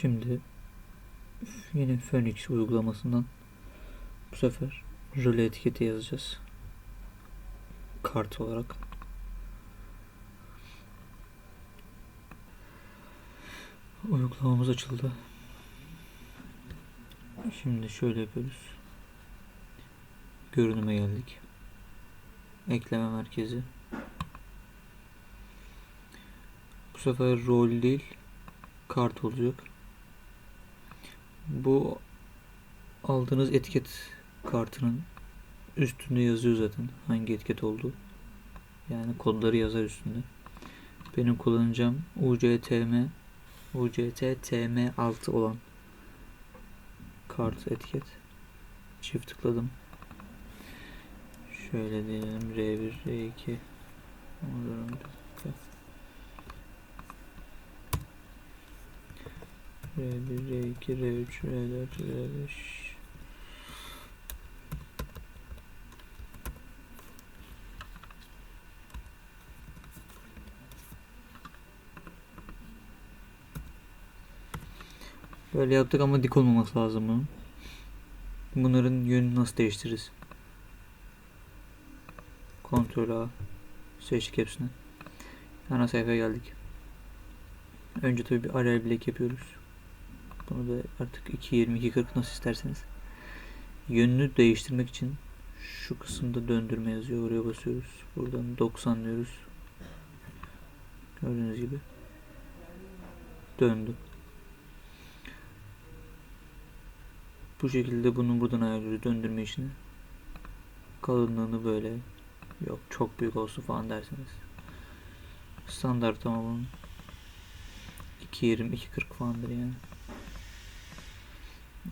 Şimdi yine Phoenix uygulamasından bu sefer röle etiketi yazacağız. Kart olarak. Uygulamamız açıldı. Şimdi şöyle yapıyoruz. Görünüme geldik. Ekleme merkezi. Bu sefer rol değil kart olacak. Bu aldığınız etiket kartının üstünde yazıyor zaten hangi etiket olduğu. Yani kodları yazar üstünde. Benim kullanacağım UCTM UCT-TM6 olan kart etiket. Çift tıkladım. Şöyle diyelim R1, R2. Ondan bir dakika. R1, R2, R3, R4, R5. Böyle yaptık ama dik olmaması lazım bunun. Bunların yönünü nasıl değiştiririz? Kontrol A. Seçtik hepsini. Ana sayfaya geldik. Önce tabii bir arel bilek yapıyoruz. Bunu da artık 2.20 2.40 nasıl isterseniz. Yönünü değiştirmek için şu kısımda döndürme yazıyor. Oraya basıyoruz. Buradan 90 diyoruz. Gördüğünüz gibi. Döndü. Bu şekilde bunu buradan ayarlıyoruz döndürme işini. Kalınlığını böyle yok çok büyük olsun falan derseniz. Standart ama bunun 2.20 2.40 falandır yani.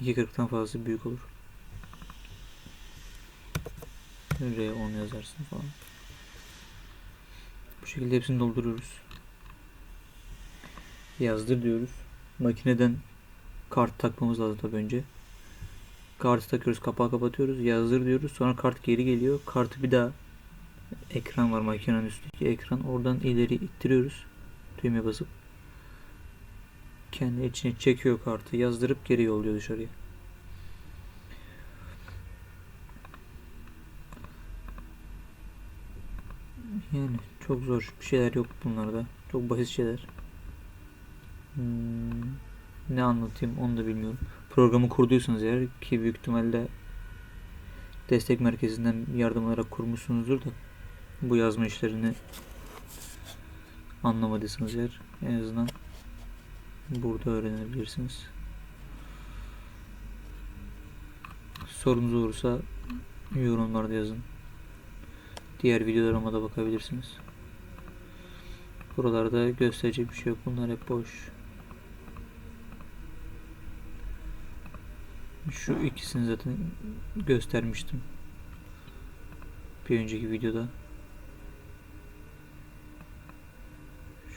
2.40'tan fazla büyük olur. R10 yazarsın falan. Bu şekilde hepsini dolduruyoruz. Yazdır diyoruz. Makineden kart takmamız lazım tabii önce. Kartı takıyoruz, kapağı kapatıyoruz, yazdır diyoruz. Sonra kart geri geliyor. Kartı bir daha ekran var makinenin üstteki ekran. Oradan ileri ittiriyoruz. Düğmeye basıp kendi içine çekiyor kartı. Yazdırıp geri yolluyor dışarıya. Yani çok zor bir şeyler yok bunlarda. Çok basit şeyler. Hmm, ne anlatayım onu da bilmiyorum. Programı kurduysanız eğer ki büyük ihtimalle destek merkezinden yardım alarak kurmuşsunuzdur da bu yazma işlerini anlamadıysanız eğer en azından burada öğrenebilirsiniz. Sorunuz olursa yorumlarda yazın. Diğer videolarıma da bakabilirsiniz. Buralarda gösterecek bir şey yok. Bunlar hep boş. Şu ikisini zaten göstermiştim. Bir önceki videoda.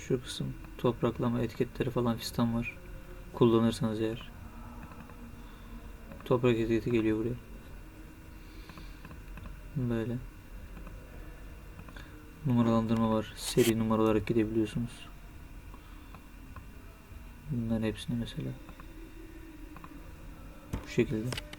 Şu kısım topraklama etiketleri falan fistan var. Kullanırsanız eğer. Toprak etiketi geliyor buraya. Böyle. Numaralandırma var. Seri numara olarak gidebiliyorsunuz. Bunların hepsini mesela. Bu şekilde.